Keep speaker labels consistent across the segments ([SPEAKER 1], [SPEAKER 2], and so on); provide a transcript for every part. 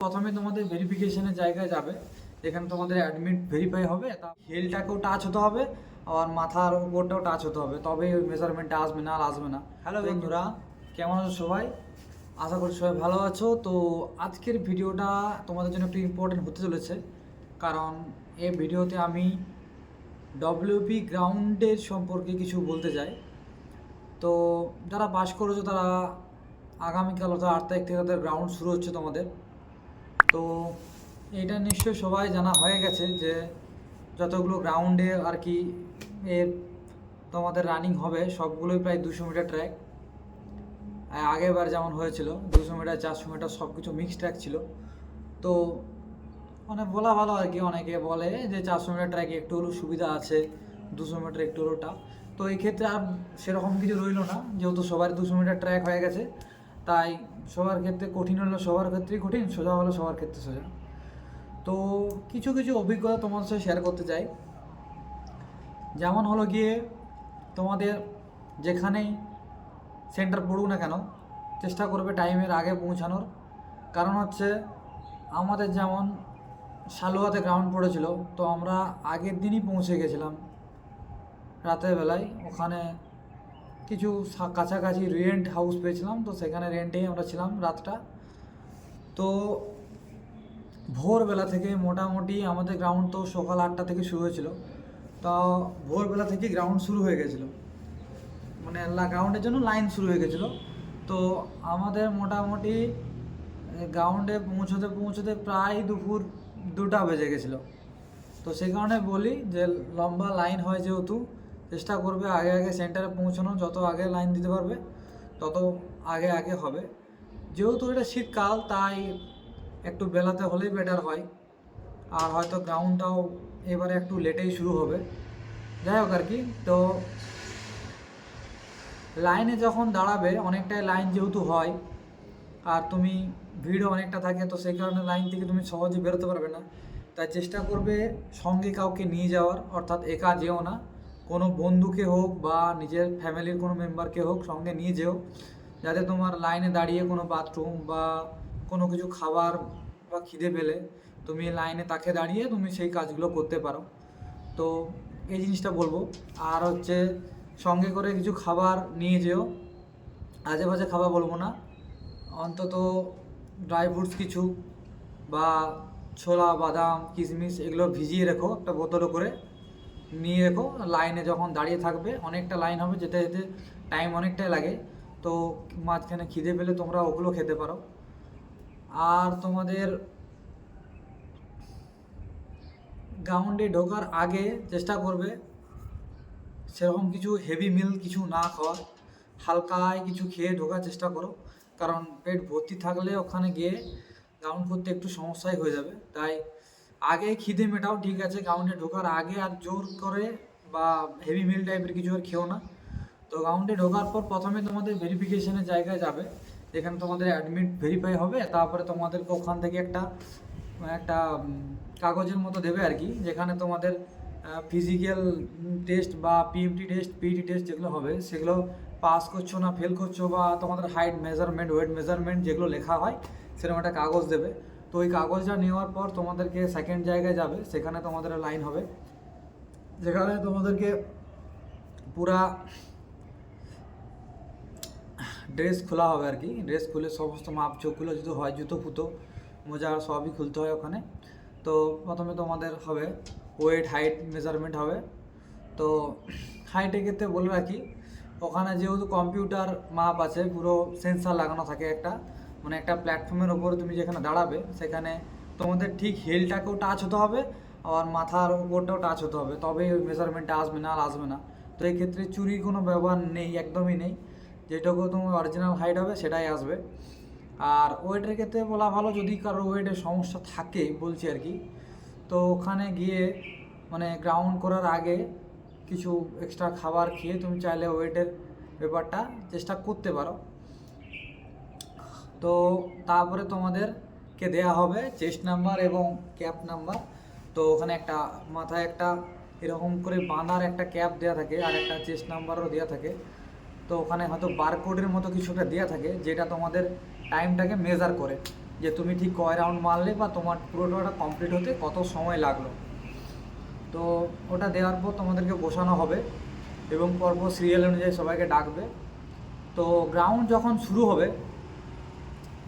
[SPEAKER 1] প্রথমে তোমাদের ভেরিফিকেশনের জায়গায় যাবে যেখানে তোমাদের অ্যাডমিট ভেরিফাই হবে তা হেলটাকেও টাচ হতে হবে আর মাথার উপরটাও টাচ হতে হবে তবে ওই মেজারমেন্টটা আসবে না আর আসবে না। হ্যালো বন্ধুরা। কেমন আছো সবাই? আশা করি সবাই ভালো আছো। তো আজকের ভিডিওটা তোমাদের জন্য একটু ইম্পর্টেন্ট হতে চলেছে কারণ এই ভিডিওতে আমি ডব্লিউপি গ্রাউন্ডের সম্পর্কে কিছু বলতে চাই। তো যারা পাস করেছ তারা আগামীকাল অর্থাৎ আট তারিখ থেকে তাদের গ্রাউন্ড শুরু হচ্ছে তোমাদের। তো এটা নিশ্চয়ই সবাই জানা হয়ে গেছে যে যতগুলো গ্রাউন্ডে আর কি এর তোমাদের রানিং হবে, সবগুলোই প্রায় দুশো মিটার ট্র্যাক আগেরবার যেমন হয়েছিল, দুশো মিটার চারশো মিটার সব কিছু মিক্স ট্র্যাক ছিল। তো অনেক বলা ভালো আর কি, অনেকে বলে যে চারশো মিটার ট্র্যাকে একটু হলেও সুবিধা আছে, দুশো মিটার একটু হলেও তো এই ক্ষেত্রে আর সেরকম কিছু রইল না, যেহেতু সবার দুশো মিটার ট্র্যাক হয়ে গেছে। তাই সবার ক্ষেত্রে কঠিন হলো সবার ক্ষেত্রেই কঠিন, সোজা হলো সবার ক্ষেত্রে সোজা। তো কিছু কিছু অভিজ্ঞতা তোমার সাথে শেয়ার করতে চাই। যেমন হলো গিয়ে তোমাদের যেখানেই সেন্টার পড়ুক না কেন, চেষ্টা করবে টাইমের আগে পৌঁছানোর। কারণ হচ্ছে আমাদের যেমন সালুয়াতে গ্রাউন্ড পড়েছিল, তো আমরা আগের দিনই পৌঁছে গেছিলাম রাতের বেলায়। ওখানে কিছু কাছাকাছি রেন্ট হাউস পেয়েছিলাম, তো সেখানে রেন্টেই আমরা ছিলাম রাতটা। তো ভোরবেলা থেকে মোটামুটি আমাদের গ্রাউন্ড তো সকাল আটটা থেকে শুরু হয়েছিল। তো ভোরবেলা থেকে গ্রাউন্ড শুরু হয়ে গেছিল। মানে গ্রাউন্ডের জন্য লাইন শুরু হয়ে গেছিল। তো আমাদের মোটামুটি গ্রাউন্ডে পৌঁছতে পৌঁছতে প্রায় দুপুর দুটা বেজে গেছিল। তো সেই কারণে বলি যে লম্বা লাইন হয় যেহেতু চেষ্টা করবে আগে আগে সেন্টারে পৌঁছানো যত আগে লাইন দিতে পারবে, তত আগে আগে হবে। যেহেতু এটা শীতকাল, তাই একটু বেলাতে হলেই বেটার হয়। আর হয়তো গ্রাউন্ডটাও এবারে একটু লেটেই শুরু হবে। যাই হোক আর কি, তো লাইনে যখন দাঁড়াবে, অনেকটাই লাইন যেহেতু হয়, আর তুমি ভিড়ও অনেকটা থাকে, তো সেই কারণে লাইন থেকে তুমি সহজে বেরোতে পারবে না। তাই চেষ্টা করবে সঙ্গে কাউকে নিয়ে যাওয়ার, অর্থাৎ একা যেও না। কোনো বন্ধুকে হোক বা নিজের ফ্যামিলির কোনো মেম্বারকে হোক সঙ্গে নিয়ে যেও। যাতে তোমার লাইনে দাঁড়িয়ে কোনো বাথরুম বা কোনো কিছু খাবার বা খিদে পেলে তুমি লাইনে তাকে দাঁড়িয়ে তুমি সেই কাজগুলো করতে পারো। তো এই জিনিসটা বলব। আর হচ্ছে সঙ্গে করে কিছু খাবার নিয়ে যেও। আজে বাজে খাবার বলব না। অন্তত ড্রাই ফ্রুটস কিছু বা ছোলা, বাদাম, কিশমিশ এগুলো ভিজিয়ে রেখো একটা বোতলে করে। নিয়ে রেখো, লাইনে যখন দাঁড়িয়ে থাকবে, অনেকটা লাইন হবে, যেতে যেতে টাইম অনেকটাই লাগে। তো মাঝখানে খিদে পেলে তোমরা ওগুলো খেতে পারো। আর তোমাদের গ্রাউন্ডে ঢোকার আগে চেষ্টা করবে, সেরকম কিছু হেভি মিল কিছু না খাওয়ার। হালকায় কিছু খেয়ে ঢোকার চেষ্টা করো, কারণ পেট ভর্তি থাকলে ওখানে গিয়ে গ্রাউন্ড করতে একটু সমস্যাই হয়ে যাবে। তাই আগে খিদে মেটাও, ঠিক আছে গ্রাউন্ডে ঢোকার আগে আর জোর করে বা হেভি মিল টাইপের কিছু আর খেও না। তো গ্রাউন্ডে ঢোকার পর প্রথমে তোমাদের ভেরিফিকেশনের জায়গায় যাবে, যেখানে তোমাদের অ্যাডমিট ভেরিফাই হবে, তারপরে তোমাদেরকে ওখান থেকে একটা একটা কাগজের মতো দেবে আর কি, যেখানে তোমাদের ফিজিক্যাল টেস্ট বা পিএমটি টেস্ট পিটি টেস্ট যেগুলো হবে, সেগুলো পাস করছ না ফেল করছ বা তোমাদের হাইট মেজারমেন্ট ওয়েট মেজারমেন্ট যেগুলো লেখা হয়, সেরকম একটা কাগজ দেবে। তো ওই কাগজটা নেওয়ার পর তোমাদেরকে সেকেন্ড জায়গায় যাবে, সেখানে তোমাদের লাইন হবে। যেখানে তোমাদেরকে পুরা ড্রেস খোলা হবে আর কি। ড্রেস খুলে সমস্ত মাপ চোখগুলো যদি হয়, জুতো ফুতো, মোজা সবই খুলতে হয় ওখানে। তো প্রথমে তোমাদের হবে ওয়েট হাইট মেজারমেন্ট হবে। তো হাইটের ক্ষেত্রে বলে রাখি, ওখানে যেহেতু কম্পিউটার মাপ আছে, পুরো সেন্সার লাগানো থাকে একটা মানে একটা প্ল্যাটফর্মের ওপরে তুমি যেখানে দাঁড়াবে, সেখানে তোমাদের ঠিক হেলটাকেও টাচ হতে হবে আর মাথার উপরটাও টাচ হতে হবে। তবেই ওই মেজারমেন্টটা আসবে না আর আসবে না। তো এই ক্ষেত্রে চুরির কোনো ব্যবহার নেই, একদমই নেই। যেটুকু তোমার অরিজিনাল হাইট হবে, সেটাই আসবে। আর ওয়েটের ক্ষেত্রে বলা ভালো, যদি কারোর ওয়েটের সমস্যা থাকে বলছি আর কি, তো ওখানে গিয়ে মানে গ্রাউন্ড করার আগে কিছু এক্সট্রা খাবার খেয়ে তুমি চাইলে ওয়েটের ব্যাপারটা চেষ্টা করতে পারো। তো তারপরে তোমাদেরকে দেয়া হবে চেস্ট নাম্বার এবং ক্যাপ নাম্বার তো ওখানে একটা মাথায় একটা এরকম করে বাঁধার একটা ক্যাপ দেওয়া থাকে আর একটা চেস্ট নাম্বারও দেওয়া থাকে। তো ওখানে হয়তো বারকোডের মতো কিছু একটা দেওয়া থাকে যেটা তোমাদের টাইমটাকে মেজার করে। যে তুমি ঠিক কয় রাউন্ড মারলে বা তোমার পুরোটা কমপ্লিট হতে কত সময় লাগল। তো ওটা দেওয়ার পর তোমাদেরকে বসানো হবে এবং পরপর সিরিয়াল অনুযায়ী সবাইকে ডাকবে। তো গ্রাউন্ড যখন শুরু হবে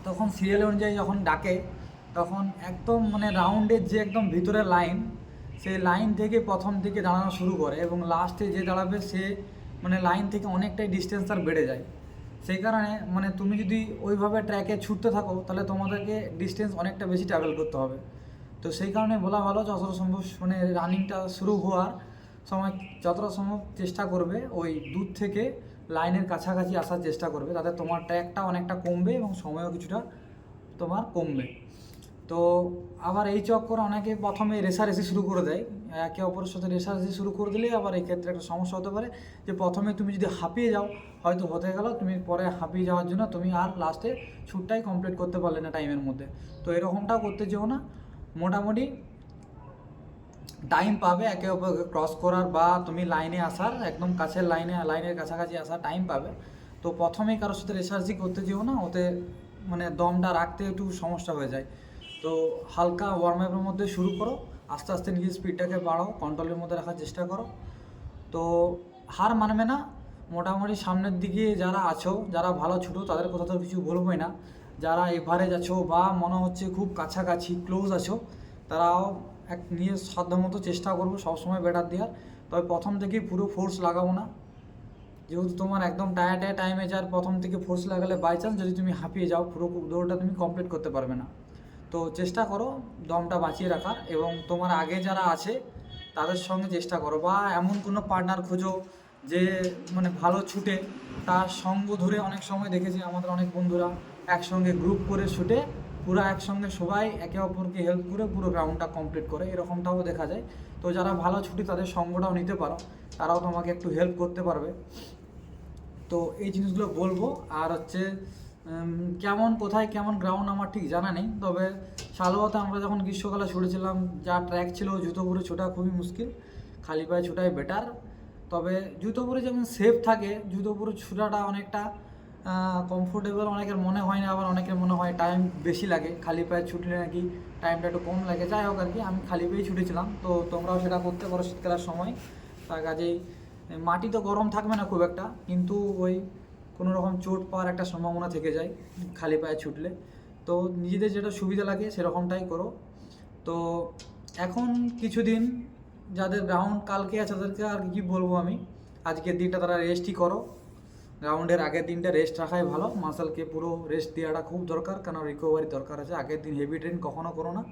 [SPEAKER 1] তখন সিরিয়াল অনুযায়ী যখন ডাকে, তখন একদম মানে রাউন্ডের যে একদম ভিতরের লাইন সেই লাইন থেকে প্রথম দিকে দাঁড়ানো শুরু করে এবং লাস্টে যে দাঁড়াবে, সে মানে লাইন থেকে অনেকটাই ডিস্টেন্স তার বেড়ে যায়। সেই কারণে মানে তুমি যদি ওইভাবে ট্র্যাকে ছুটতে থাকো, তাহলে তোমাদেরকে ডিস্টেন্স অনেকটা বেশি ট্রাভেল করতে হবে। তো সেই কারণে বলা ভালো যতটা সম্ভব মানে রানিংটা শুরু হওয়ার সময় যতটা সম্ভব চেষ্টা করবে, ওই দূর থেকে লাইনের কাছাকাছি আসার চেষ্টা করবে, তাতে তোমার ট্র্যাকটা অনেকটা কমবে এবং সময়ও কিছুটা তোমার কমবে। তো আবার এই চক্কর অনেকে প্রথমে রেসারেসি শুরু করে দেয়। একে অপরের সাথে রেসারেসি শুরু করে দিলে আবার এই ক্ষেত্রে একটা সমস্যা হতে পারে যে প্রথমে তুমি যদি হাঁপিয়ে যাও, হয়তো হতে গেল, তুমি পরে হাঁপিয়ে যাওয়ার জন্য তুমি আর লাস্টে ছুটটাই কমপ্লিট করতে পারলে না টাইমের মধ্যে। তো এরকমটাও করতে যেও না। মোটামুটি টাইম পাবে, একে অপরকে ক্রস করার বা তুমি লাইনে আসার, একদম কাছের লাইনে লাইনের কাছাকাছি আসার টাইম পাবে। তো প্রথমেই কারোর সাথে রেসার্চি করতে যেও না, ওতে মানে দমটা রাখতে একটু সমস্যা হয়ে যায়। তো হালকা ওয়ার্ম আপের মধ্যে শুরু করো, আস্তে আস্তে নিজের স্পিডটাকে বাড়াও কন্ট্রোলের মধ্যে রাখার চেষ্টা করো। তো হার মানবে না, মোটামুটি সামনের দিকে যারা আছো, যারা ভালো ছোটো, তাদের কথা তো কিছু বলবোই না। যারা এভারেজ আছো বা মনে হচ্ছে খুব কাছাকাছি ক্লোজ আছো, তারাও এক নিয়ে সাধ্যমতো চেষ্টা করব সবসময় বেটার দেওয়ার। তবে প্রথম থেকেই পুরো ফোর্স লাগাবো না। যেহেতু তোমার একদম টায়ার্ড টাইমে যার প্রথম থেকে ফোর্স লাগালে বাই চান্স যদি তুমি হাঁপিয়ে যাও, পুরো দৌড়টা তুমি কমপ্লিট করতে পারবে না। তো চেষ্টা করো দমটা বাঁচিয়ে রাখার এবং তোমার আগে যারা আছে, তাদের সঙ্গে চেষ্টা করো বা এমন কোনো পার্টনার খোঁজো যে মানে ভালো ছুটে। তার সঙ্গ ধরে অনেক সময় দেখেছি আমাদের অনেক বন্ধুরা একসঙ্গে গ্রুপ করে ছুটে পুরো একসঙ্গে সবাই একে অপরকে হেল্প করে পুরো গ্রাউন্ডটা কমপ্লিট করে, এরকমটাও দেখা যায়। তো যারা ভালো ছুটি তাদের সঙ্গটাও নিতে পারো, তারাও তোমাকে একটু হেল্প করতে পারবে। তো এই জিনিসগুলো বলব, আর হচ্ছে কেমন, কোথায়, কেমন গ্রাউন্ড আমার ঠিক জানা নেই, তবে শালবাতে আমরা যখন গ্রীষ্মকালে ছুটেছিলাম, যা ট্র্যাক ছিল জুতো পরে ছোটা খুবই মুশকিল, খালি পায়ে ছোটাই বেটার তবে জুতো পরে যেমন সেফ থাকে জুতো পরে ছোটাটা অনেকটা কমফোর্টেবল অনেকের মনে হয় না, আবার অনেকের মনে হয় টাইম বেশি লাগে। খালি পায়ে ছুটলে নাকি টাইমটা একটু কম লাগে। যাই হোক আর কি, আমি খালি পায়ে ছুটেছিলাম। তো তোমরাও সেটা করতে পারো শীতকালের সময়। তার কাজেই, মাটি তো গরম থাকবে না খুব একটা, কিন্তু ওই কোনো রকম চোট পাওয়ার একটা সম্ভাবনা থেকে যায় খালি পায়ে ছুটলে। তো নিজেদের যেটা সুবিধা লাগে সেরকমটাই করো। তো এখন কিছুদিন যাদের গ্রাউন্ড কালকে আছে তাদেরকে আর কি বলব আমি, আজকের দিনটা তারা রেস্টই করো। গ্রাউন্ডের আগের দিনটা রেস্ট রাখাই ভালো। মাসেলকে পুরো রেস্ট দেওয়াটা খুব দরকার, কেন রিকভারি দরকার আছে। আগের দিন হেভি ট্রেন কখনো করো না।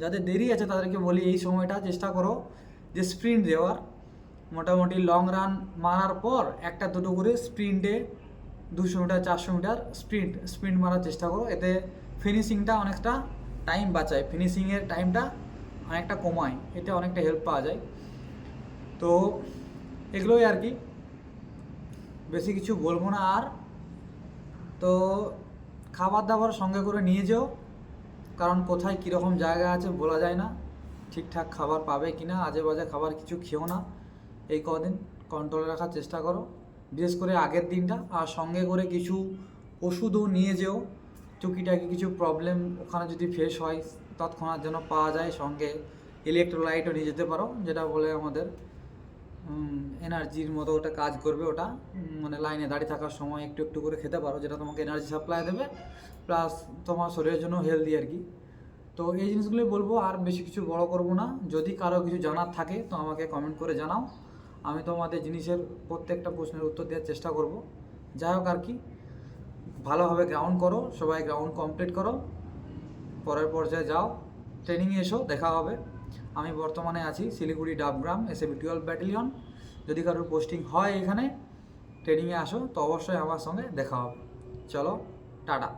[SPEAKER 1] যাদের দেরি আছে তাদেরকে বলি, এই সময়টা চেষ্টা করো যে স্প্রিন্ট দেওয়ার। মোটামুটি লং রান মারার পর একটা দুটো করে স্প্রিন্টে দুশো মিটার চারশো মিটার স্প্রিন্ট স্প্রিন্ট মারার চেষ্টা করো। এতে ফিনিশিংটা অনেকটা টাইম বাঁচায়। ফিনিশিংয়ের টাইমটা অনেকটা কমায়। এতে অনেকটা হেল্প পাওয়া যায়। তো এগুলোই আর কি। বেশি কিছু বলব না আর। তো খাবার দাবার সঙ্গে করে নিয়ে যেও, কারণ কোথায় কীরকম জায়গা আছে বলা যায় না। ঠিকঠাক খাবার পাবে কি না আজে বাজে খাবার কিছু খেও না। এই কদিন কন্ট্রোলে রাখার চেষ্টা করো। বিশেষ করে আগের দিনটা, আর সঙ্গে করে কিছু ওষুধও নিয়ে যেও। টুকিটাকি কিছু প্রবলেম ওখানে যদি ফেস হয়, তৎক্ষণাৎ যেন পাওয়া যায় সঙ্গে। ইলেকট্রোলাইটও নিয়ে যেতে পারো, যেটা বলে আমাদের এনার্জির মতো ওটা কাজ করবে ওটা। মানে লাইনে দাঁড়িয়ে থাকার সময় একটু একটু করে খেতে পারো, যেটা তোমাকে এনার্জি সাপ্লাই দেবে প্লাস তোমার শরীরের জন্য হেলদি আর কি। তো এই জিনিসগুলোই বলব, আর বেশি কিছু বড় করব না। যদি কারও কিছু জানার থাকে, তো আমাকে কমেন্ট করে জানাও। আমি তোমাদের জিনিসের প্রত্যেকটা প্রশ্নের উত্তর দেওয়ার চেষ্টা করব। যাই হোক আর কি, ভালোভাবে গ্রাউন্ড করো, সবাই গ্রাউন্ড কমপ্লিট করো। পরের পর্যায়ে যাও ট্রেনিংয়ে এসো, দেখা হবে। আমি বর্তমানে আছি Siliguri Dabgram S A twelve battalion যদি কারোর পোস্টিং হয় এখানে ট্রেনিংয়ে আসো, তো অবশ্যই আমার সঙ্গে দেখা হবে। চলো, টাটা।